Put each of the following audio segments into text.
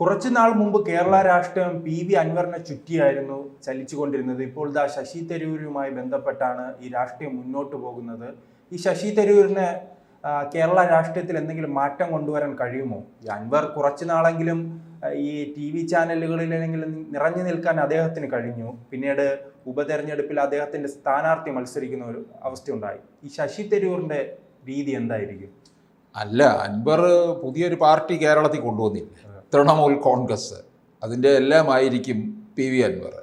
കുറച്ചു നാൾ മുമ്പ് കേരള രാഷ്ട്രീയം പി വി അൻവറിനെ ചുറ്റിയായിരുന്നു ചലിച്ചുകൊണ്ടിരുന്നത്. ഇപ്പോൾ ദാ ശശി തരൂരുമായി ബന്ധപ്പെട്ടാണ് ഈ രാഷ്ട്രീയം മുന്നോട്ട് പോകുന്നത്. ഈ ശശി തരൂരിനെ കേരള രാഷ്ട്രീയത്തിൽ എന്തെങ്കിലും മാറ്റം കൊണ്ടുവരാൻ കഴിയുമോ? ഈ അൻവർ കുറച്ചു നാളെങ്കിലും ഈ ടി വി ചാനലുകളിലെങ്കിലും നിറഞ്ഞു നിൽക്കാൻ അദ്ദേഹത്തിന് കഴിഞ്ഞു. പിന്നീട് ഉപതെരഞ്ഞെടുപ്പിൽ അദ്ദേഹത്തിന്റെ സ്ഥാനാർത്ഥി മത്സരിക്കുന്ന ഒരു അവസ്ഥയുണ്ടായി. ഈ ശശി തരൂരിന്റെ രീതി എന്തായിരിക്കും? അല്ല അൻവർ പുതിയൊരു പാർട്ടി കേരളത്തിൽ കൊണ്ടുവന്നില്ല? തൃണമൂൽ കോൺഗ്രസ്. അതിന്റെ എല്ലാമായിരിക്കും പി വി അൻവർ.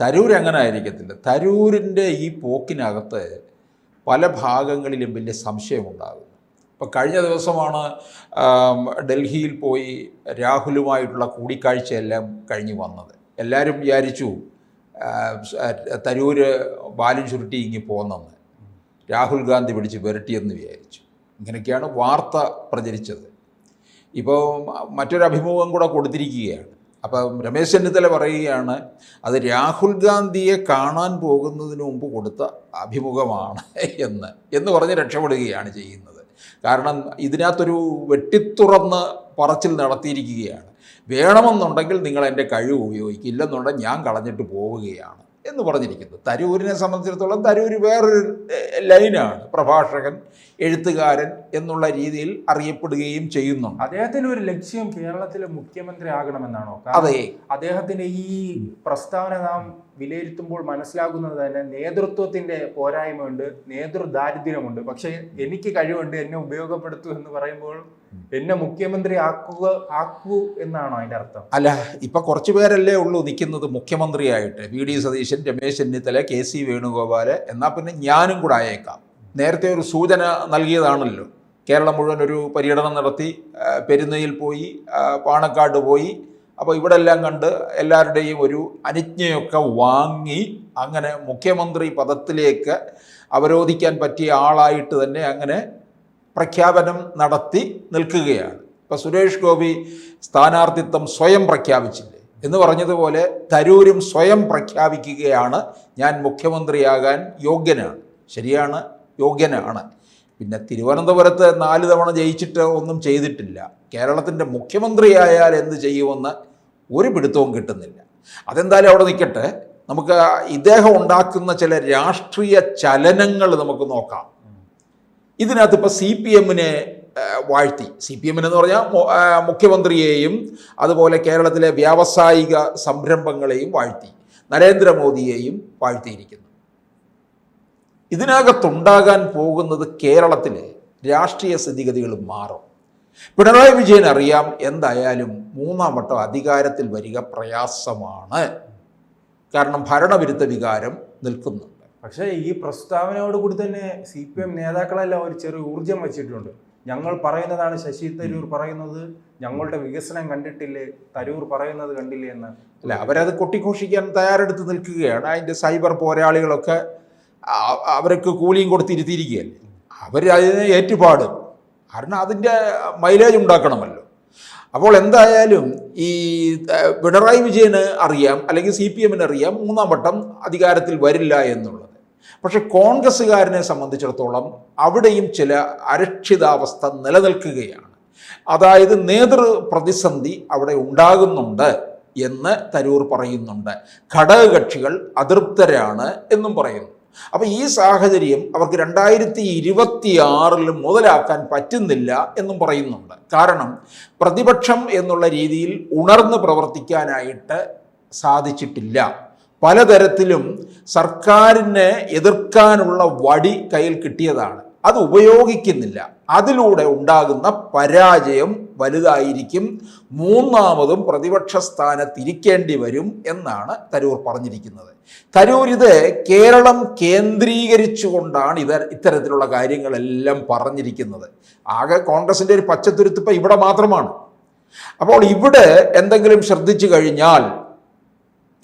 തരൂർ അങ്ങനെ ആയിരിക്കത്തില്ല? തരൂരിന്റെ ഈ പോക്കിനകത്ത് പല ഭാഗങ്ങളിലും വലിയ സംശയമുണ്ടാകുന്നു. ഇപ്പോൾ കഴിഞ്ഞ ദിവസമാണ് ഡൽഹിയിൽ പോയി രാഹുലുമായിട്ടുള്ള കൂടിക്കാഴ്ചയെല്ലാം കഴിഞ്ഞ് വന്നത്. എല്ലാവരും വിചാരിച്ചു തരൂർ ബാലും ചുരുട്ടി ഇങ്ങി പോന്നെന്ന്. രാഹുൽ ഗാന്ധി പിടിച്ച് വിരട്ടിയെന്ന് വിചാരിച്ചു. ഇങ്ങനെയൊക്കെയാണ് വാർത്ത പ്രചരിച്ചത്. ഇപ്പോൾ മറ്റൊരു അഭിമുഖം കൂടെ കൊടുത്തിരിക്കുകയാണ്. അപ്പം രമേശ് ചെന്നിത്തല പറയുകയാണ് അത് രാഹുൽ ഗാന്ധിയെ കാണാൻ പോകുന്നതിന് മുമ്പ് കൊടുത്ത അഭിമുഖമാണ് എന്ന്. എന്ന് പറഞ്ഞ് രക്ഷപ്പെടുകയാണ് ചെയ്യുന്നത്. കാരണം ഇതിനകത്തൊരു വെട്ടിത്തുറന്ന് പറച്ചിൽ നടത്തിയിരിക്കുകയാണ്. വേണമെന്നുണ്ടെങ്കിൽ നിങ്ങൾ എന്റെ കഴിവ് ഉപയോഗിക്കും ഇല്ലെന്നുണ്ടെങ്കിൽ ഞാൻ കളഞ്ഞിട്ട് പോവുകയാണ്. എന്ന് പറഞ്ഞിരിക്കുന്നു. തരൂരിനെ സംബന്ധിച്ചിടത്തോളം തരൂർ വേറൊരു ലൈനാണ്. പ്രഭാഷകൻ എഴുത്തുകാരൻ എന്നുള്ള രീതിയിൽ അറിയപ്പെടുകയും ചെയ്യുന്നുണ്ട്. അദ്ദേഹത്തിന് ഒരു ലക്ഷ്യം കേരളത്തിലെ മുഖ്യമന്ത്രി ആകണമെന്നാണോ? അതെ. അദ്ദേഹത്തിന്റെ ഈ പ്രസ്താവന നാം വിലയിരുത്തുമ്പോൾ മനസ്സിലാകുന്നത് തന്നെ നേതൃത്വത്തിന്റെ പോരായ്മയുണ്ട് നേതൃ ദാരിദ്ര്യമുണ്ട് പക്ഷെ എനിക്ക് കഴിവുണ്ട് എന്നെ ഉപയോഗപ്പെടുത്തൂ എന്ന് പറയുമ്പോൾ എന്നെ മുഖ്യമന്ത്രി ആക്കുക ആക്കൂ എന്നാണോ അതിന്റെ അർത്ഥം? അല്ല ഇപ്പൊ കുറച്ചു പേരല്ലേ ഉള്ളൂ നിൽക്കുന്നത് മുഖ്യമന്ത്രിയായിട്ട്. V D Satheesan Ramesh Chennithala K C Venugopal എന്നാൽ പിന്നെ ഞാനും കൂടെ ആയേക്കാം. നേരത്തെ ഒരു സൂചന നൽകിയതാണല്ലോ. കേരളം മുഴുവൻ ഒരു പര്യടനം നടത്തി പെരുന്നയിൽ പോയി പാണക്കാട് പോയി അപ്പോൾ ഇവിടെ എല്ലാം കണ്ട് എല്ലാവരുടെയും ഒരു അനുജ്ഞയൊക്കെ വാങ്ങി അങ്ങനെ മുഖ്യമന്ത്രി പദത്തിലേക്ക് അവരോധിക്കാൻ പറ്റിയ ആളായിട്ട് തന്നെ അങ്ങനെ പ്രഖ്യാപനം നടത്തി നിൽക്കുകയാണ്. ഇപ്പോൾ സുരേഷ് ഗോപി സ്ഥാനാർത്ഥിത്വം സ്വയം പ്രഖ്യാപിച്ചില്ലേ? എന്ന് പറഞ്ഞതുപോലെ തരൂരും സ്വയം പ്രഖ്യാപിക്കുകയാണ്. ഞാൻ മുഖ്യമന്ത്രിയാകാൻ യോഗ്യനാണ്. ശരിയാണ് യോഗ്യനാണ്. പിന്നെ തിരുവനന്തപുരത്ത് നാല് തവണ ജയിച്ചിട്ട് ഒന്നും ചെയ്തിട്ടില്ല. കേരളത്തിന്റെ മുഖ്യമന്ത്രിയായാൽ എന്ത് ചെയ്യുമെന്ന് ഒരു പിടുത്തവും കിട്ടുന്നില്ല. അതെന്തായാലും അവിടെ നിൽക്കട്ടെ. നമുക്ക് ഇദ്ദേഹം ഉണ്ടാക്കുന്ന ചില രാഷ്ട്രീയ ചലനങ്ങൾ നമുക്ക് നോക്കാം. ഇതിനകത്ത് ഇപ്പോൾ സി പി എമ്മിനെ വാഴ്ത്തി. സി പി എമ്മിനെന്ന് പറഞ്ഞാൽ മുഖ്യമന്ത്രിയെയും അതുപോലെ കേരളത്തിലെ വ്യാവസായിക സംരംഭങ്ങളെയും വാഴ്ത്തി. നരേന്ദ്രമോദിയെയും വാഴ്ത്തിയിരിക്കുന്നു. ഇതിനകത്തുണ്ടാകാൻ പോകുന്നത് കേരളത്തിലെ രാഷ്ട്രീയ സ്ഥിതിഗതികൾ മാറും. പിണറായി വിജയൻ അറിയാം എന്തായാലും മൂന്നാം വട്ടം അധികാരത്തിൽ വരിക പ്രയാസമാണ്. കാരണം ഭരണവിരുദ്ധ വികാരം നിൽക്കുന്നുണ്ട്. പക്ഷേ ഈ പ്രസ്താവനയോട് കൂടി തന്നെ സി പി എം നേതാക്കളെല്ലാം ഒരു ചെറിയ ഊർജം വെച്ചിട്ടുണ്ട്. ഞങ്ങൾ പറയുന്നതാണ് ശശി തരൂർ പറയുന്നത് ഞങ്ങളുടെ വികസനം കണ്ടിട്ടില്ലേ തരൂർ പറയുന്നത് കണ്ടില്ലേ എന്ന്. അല്ല അവരത് കൊട്ടിഘോഷിക്കാൻ തയ്യാറെടുത്ത് നിൽക്കുകയാണ്. അതിന്റെ സൈബർ പോരാളികളൊക്കെ അവർക്ക് കൂലിയും കൊടുത്തിരുത്തിയിരിക്കുകയല്ലേ. അവർ അതിനെ ഏറ്റുപാടും. കാരണം അതിന്റെ മൈലേജ് ഉണ്ടാക്കണമല്ലോ. അപ്പോൾ എന്തായാലും ഈ പിണറായി വിജയന് അറിയാം അല്ലെങ്കിൽ സി പി എമ്മിന് അറിയാം മൂന്നാം വട്ടം അധികാരത്തിൽ വരില്ല എന്നുള്ളത്. പക്ഷേ കോൺഗ്രസ്സുകാരനെ സംബന്ധിച്ചിടത്തോളം അവിടെയും ചില അരക്ഷിതാവസ്ഥ നിലനിൽക്കുകയാണ്. അതായത് നേതൃ പ്രതിസന്ധി അവിടെ ഉണ്ടാകുന്നുണ്ട് എന്ന് തരൂർ പറയുന്നുണ്ട്. ഘടകകക്ഷികൾ അതൃപ്തരാണ് എന്നും പറയുന്നു. അപ്പോൾ ഈ സാഹചര്യം അവർക്ക് രണ്ടായിരത്തി ഇരുപത്തി ആറിൽ മുതലാക്കാൻ പറ്റുന്നില്ല എന്നും പറയുന്നുണ്ട്. കാരണം പ്രതിപക്ഷം എന്നുള്ള രീതിയിൽ ഉണർന്ന് പ്രവർത്തിക്കാനായിട്ട് സാധിച്ചിട്ടില്ല. പലതരത്തിലും സർക്കാരിനെ എതിർക്കാനുള്ള വടി കയ്യിൽ കിട്ടിയതാണ്. അത് ഉപയോഗിക്കുന്നില്ല. അതിലൂടെ ഉണ്ടാകുന്ന പരാജയം വലുതായിരിക്കും. മൂന്നാമതും പ്രതിപക്ഷ സ്ഥാനത്തിരിക്കേണ്ടി വരും എന്നാണ് തരൂർ പറഞ്ഞിരിക്കുന്നത്. തരൂർ ഇത് കേരളം കേന്ദ്രീകരിച്ചുകൊണ്ടാണ് ഇത് ഇത്തരത്തിലുള്ള കാര്യങ്ങളെല്ലാം പറഞ്ഞിരിക്കുന്നത്. ആകെ കോൺഗ്രസിന്റെ ഒരു പച്ചത്തുരുത്തിപ്പം ഇവിടെ മാത്രമാണ്. അപ്പോൾ ഇവിടെ എന്തെങ്കിലും ശ്രദ്ധിച്ചു കഴിഞ്ഞാൽ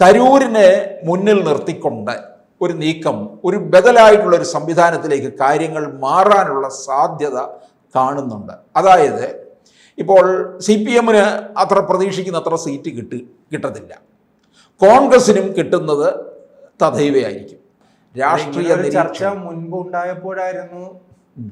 തരൂരിനെ മുന്നിൽ നിർത്തിക്കൊണ്ട് ഒരു നീക്കം ഒരു ബദലായിട്ടുള്ള ഒരു സംവിധാനത്തിലേക്ക് കാര്യങ്ങൾ മാറാനുള്ള സാധ്യത കാണുന്നുണ്ട്. അതായത് ഇപ്പോൾ സി പി എമ്മിന് അത്ര പ്രതീക്ഷിക്കുന്ന അത്ര സീറ്റ് കിട്ടി കിട്ടത്തില്ല. കോൺഗ്രസിനും കിട്ടുന്നത് തഥൈവയായിരിക്കും. രാഷ്ട്രീയ ചർച്ച മുൻപ് ഉണ്ടായപ്പോഴായിരുന്നു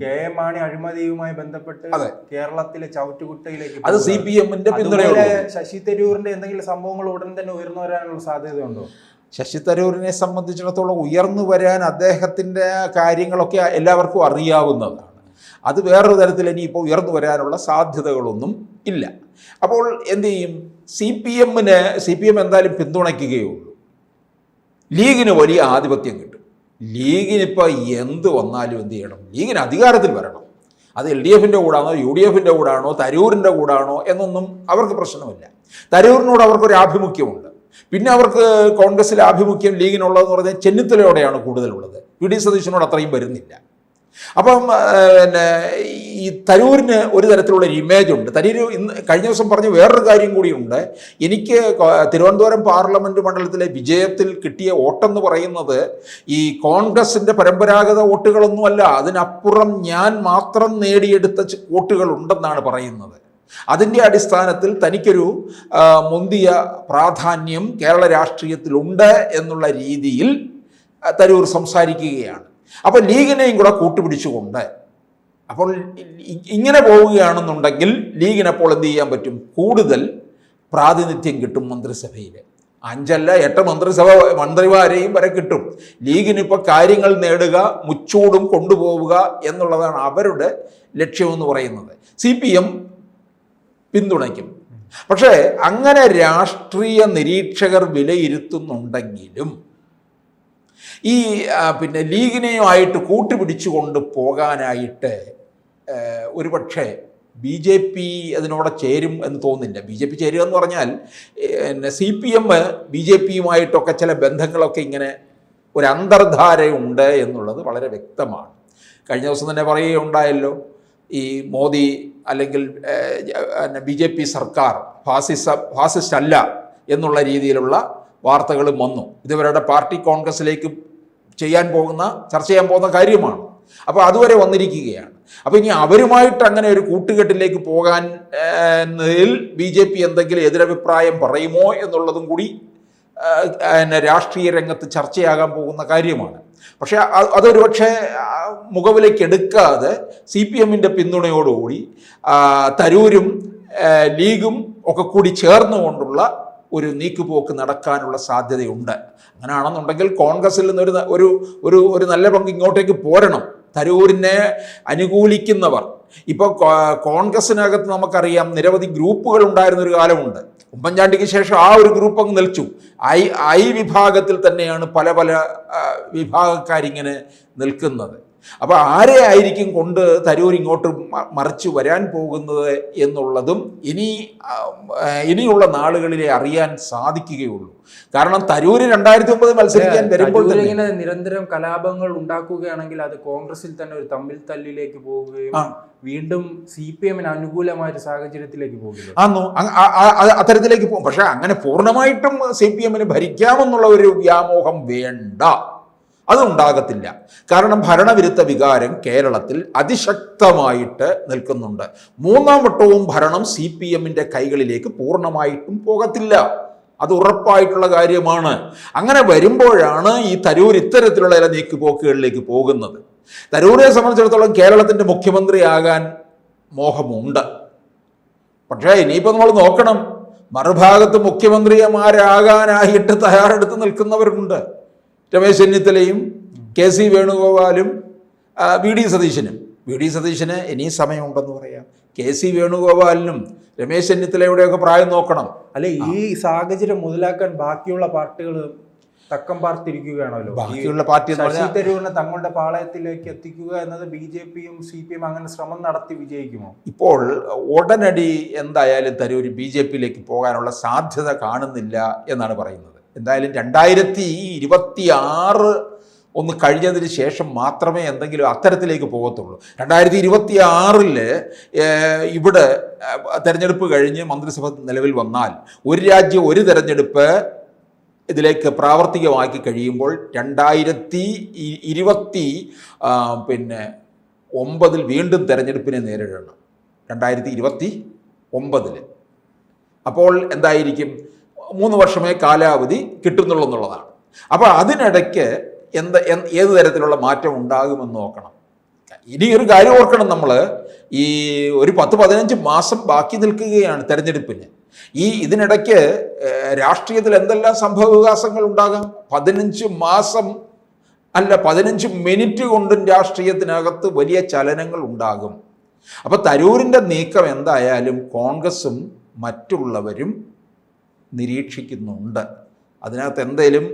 കെ എം മാണി അഴിമതിയുമായി ബന്ധപ്പെട്ട് അതെ. കേരളത്തിലെ ചവിറ്റുകുട്ടയിലേക്ക് അത് സി. പി എമ്മിന്റെ അതുപോലെ ശശി തരൂരിന്റെ എന്തെങ്കിലും സംഭവങ്ങൾ ഉടൻ തന്നെ ഉയർന്നു വരാനുള്ള സാധ്യതയുണ്ടോ? ശശി തരൂരിനെ സംബന്ധിച്ചിടത്തോളം ഉയർന്നു വരാൻ അദ്ദേഹത്തിന്റെ കാര്യങ്ങളൊക്കെ എല്ലാവർക്കും അറിയാവുന്നതാണ്. അത് വേറൊരു തരത്തിൽ ഇനിയിപ്പോൾ ഉയർന്നു വരാനുള്ള സാധ്യതകളൊന്നും ഇല്ല. അപ്പോൾ എന്തു ചെയ്യും? സി പി എമ്മിന് സി പി എം എന്തായാലും പിന്തുണയ്ക്കുകയുള്ളൂ. ലീഗിന് വലിയ ആധിപത്യം കിട്ടും. ലീഗിനിപ്പോൾ എന്ത് വന്നാലും എന്ത് ചെയ്യണം? ലീഗിന് അധികാരത്തിൽ വരണം. അത് എൽ ഡി എഫിന്റെ കൂടാണോ യു ഡി എഫിന്റെ കൂടാണോ തരൂരിന്റെ കൂടാണോ എന്നൊന്നും അവർക്ക് പ്രശ്നമില്ല. തരൂരിനോട് അവർക്കൊരു ആഭിമുഖ്യമുണ്ട്. പിന്നെ അവർക്ക് കോൺഗ്രസിലെ ആഭിമുഖ്യം ലീഗിനുള്ളതെന്ന് പറഞ്ഞാൽ ചെന്നിത്തലയോടെയാണ് കൂടുതലുള്ളത്. V D. സതീശനോട് അത്രയും വരുന്നില്ല. അപ്പം പിന്നെ ഈ തരൂരിന് ഒരു തരത്തിലുള്ള ഒരു ഇമേജ് ഉണ്ട്. തരൂർ ഇന്ന് കഴിഞ്ഞ ദിവസം പറഞ്ഞ വേറൊരു കാര്യം കൂടിയുണ്ട്. എനിക്ക് തിരുവനന്തപുരം പാർലമെന്റ് മണ്ഡലത്തിലെ വിജയത്തിൽ കിട്ടിയ വോട്ടെന്ന് പറയുന്നത് ഈ കോൺഗ്രസിന്റെ പരമ്പരാഗത വോട്ടുകളൊന്നുമല്ല അതിനപ്പുറം ഞാൻ മാത്രം നേടിയെടുത്ത വോട്ടുകളുണ്ടെന്നാണ് പറയുന്നത്. അതിന്റെ അടിസ്ഥാനത്തിൽ തനിക്കൊരു മുന്തിയ പ്രാധാന്യം കേരള രാഷ്ട്രീയത്തിലുണ്ട് എന്നുള്ള രീതിയിൽ തരൂർ സംസാരിക്കുകയാണ്. അപ്പോൾ ലീഗിനെയും കൂടെ കൂട്ടുപിടിച്ചുകൊണ്ട് അപ്പോൾ ഇങ്ങനെ പോവുകയാണെന്നുണ്ടെങ്കിൽ ലീഗിന് അപ്പോൾ എന്ത് ചെയ്യാൻ പറ്റും? കൂടുതൽ പ്രാതിനിധ്യം കിട്ടും മന്ത്രിസഭയിൽ അഞ്ചല്ല എട്ട് മന്ത്രിസഭ മന്ത്രിമാരെയും വരെ കിട്ടും. ലീഗിനിപ്പോൾ കാര്യങ്ങൾ നേടുക മുച്ചൂടും കൊണ്ടുപോവുക എന്നുള്ളതാണ് അവരുടെ ലക്ഷ്യമെന്ന് പറയുന്നത്. സി പി എം പിന്തുണയ്ക്കും. പക്ഷേ അങ്ങനെ രാഷ്ട്രീയ നിരീക്ഷകർ വിലയിരുത്തുന്നുണ്ടെങ്കിലും ഈ പിന്നെ ലീഗിനെയുമായിട്ട് കൂട്ടുപിടിച്ചുകൊണ്ട് പോകാനായിട്ട് ഒരുപക്ഷെ ബി ജെ പി അതിനോടെ ചേരും എന്ന് തോന്നുന്നില്ല. ബി ജെ പി ചേരുക എന്ന് പറഞ്ഞാൽ പിന്നെ C P M B J പിയുമായിട്ടൊക്കെ ചില ബന്ധങ്ങളൊക്കെ ഇങ്ങനെ ഒരു അന്തർധാരയുണ്ട് എന്നുള്ളത് വളരെ വ്യക്തമാണ്. കഴിഞ്ഞ ദിവസം തന്നെ പറയുകയുണ്ടായല്ലോ ഈ മോദി അല്ലെങ്കിൽ ബി ജെ പി സർക്കാർ ഫാസിസ ഫാസിസ്റ്റ് അല്ല എന്നുള്ള രീതിയിലുള്ള വാർത്തകളും വന്നു. ഇതുവരുടെ പാർട്ടി കോൺഗ്രസിലേക്ക് ചെയ്യാൻ പോകുന്ന ചർച്ച ചെയ്യാൻ പോകുന്ന കാര്യമാണ്. അപ്പോൾ അതുവരെ വന്നിരിക്കുകയാണ്. അപ്പോൾ ഇനി അവരുമായിട്ട് അങ്ങനെ ഒരു കൂട്ടുകെട്ടിലേക്ക് പോകാൻ ബി ജെ പി എന്തെങ്കിലും എതിരഭിപ്രായം പറയുമോ എന്നുള്ളതും കൂടി രാഷ്ട്രീയ രംഗത്ത് ചർച്ചയാകാൻ പോകുന്ന കാര്യമാണ്. പക്ഷേ അതൊരു പക്ഷേ മുഖവിലേക്ക് എടുക്കാതെ സി പി എമ്മിന്റെ പിന്തുണയോടുകൂടി തരൂരും ലീഗും ഒക്കെ കൂടി ചേർന്നുകൊണ്ടുള്ള ഒരു നീക്കുപോക്ക് നടക്കാനുള്ള സാധ്യതയുണ്ട്. അങ്ങനെയാണെന്നുണ്ടെങ്കിൽ കോൺഗ്രസിൽ നിന്നൊരു ഒരു ഒരു നല്ല പങ്ക് ഇങ്ങോട്ടേക്ക് പോരണം. തരൂരിനെ അനുകൂലിക്കുന്നവർ. ഇപ്പോൾ കോൺഗ്രസിനകത്ത് നമുക്കറിയാം നിരവധി ഗ്രൂപ്പുകൾ ഉണ്ടായിരുന്ന ഒരു കാലമുണ്ട്. ഉമ്മൻചാണ്ടിക്ക് ശേഷം ആ ഒരു ഗ്രൂപ്പ് അങ്ങ് നിൽച്ചു. ഐ ഐ വിഭാഗത്തിൽ തന്നെയാണ് പല പല വിഭാഗക്കാരിങ്ങനെ നിൽക്കുന്നത്. അപ്പോൾ ആരെ ആയിരിക്കും കൊണ്ട് തരൂർ ഇങ്ങോട്ട് മറിച്ച് വരാൻ പോകുന്നത് എന്നുള്ളതും ഇനി ഇനിയുള്ള നാളുകളിലെ അറിയാൻ സാധിക്കുകയുള്ളൂ. കാരണം തരൂര് രണ്ടായിരത്തി ഒമ്പത് മത്സരിക്കാൻ വരുമ്പോൾ ഇങ്ങനെ നിരന്തരം കലാപങ്ങൾ ഉണ്ടാക്കുകയാണെങ്കിൽ അത് കോൺഗ്രസിൽ തന്നെ ഒരു തമ്മിൽ തല്ലിലേക്ക് പോവുകയും വീണ്ടും സി പി എമ്മിന് അനുകൂലമായ ഒരു സാഹചര്യത്തിലേക്ക് പോകും ആന്നു അത്തരത്തിലേക്ക് പോകും. പക്ഷെ അങ്ങനെ പൂർണമായിട്ടും സി പി എമ്മിന് ഭരിക്കാമെന്നുള്ള ഒരു വ്യാമോഹം വേണ്ട. അതുണ്ടാകത്തില്ല. കാരണം ഭരണവിരുദ്ധ വികാരം കേരളത്തിൽ അതിശക്തമായിട്ട് നിൽക്കുന്നുണ്ട്. മൂന്നാം വട്ടവും ഭരണം സി പി എമ്മിന്റെ കൈകളിലേക്ക് പൂർണമായിട്ടും പോകത്തില്ല. അത് ഉറപ്പായിട്ടുള്ള കാര്യമാണ്. അങ്ങനെ വരുമ്പോഴാണ് ഈ തരൂർ ഇത്തരത്തിലുള്ള ചില നീക്കുപോക്കുകളിലേക്ക് പോകുന്നത്. തരൂരിനെ സംബന്ധിച്ചിടത്തോളം കേരളത്തിന്റെ മുഖ്യമന്ത്രിയാകാൻ മോഹമുണ്ട്. പക്ഷേ ഇനിയിപ്പോൾ നമ്മൾ നോക്കണം. മറുഭാഗത്ത് മുഖ്യമന്ത്രിമാരാകാനായിട്ട് തയ്യാറെടുത്ത് നിൽക്കുന്നവരുണ്ട്. രമേശ് ചെന്നിത്തലയും കെ സി വേണുഗോപാലും വി ഡി സതീശനും. വി ഡി സതീശന് ഇനിയും സമയമുണ്ടെന്ന് പറയാം. കെ സി വേണുഗോപാലിനും രമേശ് ചെന്നിത്തലയുടെയൊക്കെ പ്രായം നോക്കണം. അല്ലെ ഈ സാഹചര്യം മുതലാക്കാൻ ബാക്കിയുള്ള പാർട്ടികൾ തക്കം പാർത്തിരിക്കുകയാണല്ലോ. ബാക്കിയുള്ള പാർട്ടി ശശി തരൂരിനെ തങ്ങളുടെ പാളയത്തിലേക്ക് എത്തിക്കുക എന്നത് ബി ജെ പിയും സി പി എം അങ്ങനെ ശ്രമം നടത്തി വിജയിക്കുമോ? ഇപ്പോൾ ഉടനടി എന്തായാലും തരൂർ ബി ജെ പിയിലേക്ക് പോകാനുള്ള സാധ്യത കാണുന്നില്ല എന്നാണ് പറയുന്നത്. എന്തായാലും രണ്ടായിരത്തി ഇരുപത്തി ആറ് ഒന്ന് കഴിഞ്ഞതിന് ശേഷം മാത്രമേ എന്തെങ്കിലും അത്തരത്തിലേക്ക് പോകത്തുള്ളൂ. രണ്ടായിരത്തി ഇരുപത്തി ആറിൽ ഇവിടെ തിരഞ്ഞെടുപ്പ് കഴിഞ്ഞ് മന്ത്രിസഭ നിലവിൽ വന്നാൽ ഒരു രാജ്യം ഒരു തെരഞ്ഞെടുപ്പ് ഇതിലേക്ക് പ്രാവർത്തികമാക്കി കഴിയുമ്പോൾ രണ്ടായിരത്തി ഇരുപത്തി പിന്നെ ഒമ്പതിൽ വീണ്ടും തെരഞ്ഞെടുപ്പിനെ നേരിടണം. രണ്ടായിരത്തി ഇരുപത്തി ഒമ്പതിൽ അപ്പോൾ എന്തായിരിക്കും? മൂന്ന് വർഷമേ കാലാവധി കിട്ടുന്നുള്ളൂ എന്നുള്ളതാണ്. അപ്പോൾ അതിനിടയ്ക്ക് എന്ത് ഏത് തരത്തിലുള്ള മാറ്റം ഉണ്ടാകുമെന്ന് നോക്കണം. ഇനി ഒരു കാര്യം ഓർക്കണം നമ്മൾ ഈ ഒരു പത്ത് പതിനഞ്ച് മാസം ബാക്കി നിൽക്കുകയാണ് തെരഞ്ഞെടുപ്പിന്. ഈ ഇതിനിടയ്ക്ക് രാഷ്ട്രീയത്തിൽ എന്തെല്ലാം സംഭവ വികാസങ്ങൾ ഉണ്ടാകാം? പതിനഞ്ച് മാസം അല്ല പതിനഞ്ച് മിനിറ്റ് കൊണ്ടും രാഷ്ട്രീയത്തിനകത്ത് വലിയ ചലനങ്ങൾ ഉണ്ടാകും. അപ്പോൾ തരൂരിന്റെ നീക്കം എന്തായാലും കോൺഗ്രസും മറ്റുള്ളവരും നിരീക്ഷിക്കുന്നുണ്ട്. അതിനകത്ത് എന്തേലും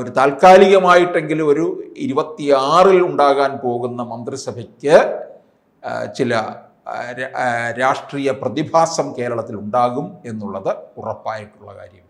ഒരു താൽക്കാലികമായിട്ടെങ്കിലും ഒരു ഇരുപത്തിയാറിൽ ഉണ്ടാകാൻ പോകുന്ന മന്ത്രിസഭയ്ക്ക് ചില രാഷ്ട്രീയ പ്രതിഭാസം കേരളത്തിൽ ഉണ്ടാകും എന്നുള്ളത് ഉറപ്പായിട്ടുള്ള കാര്യമാണ്.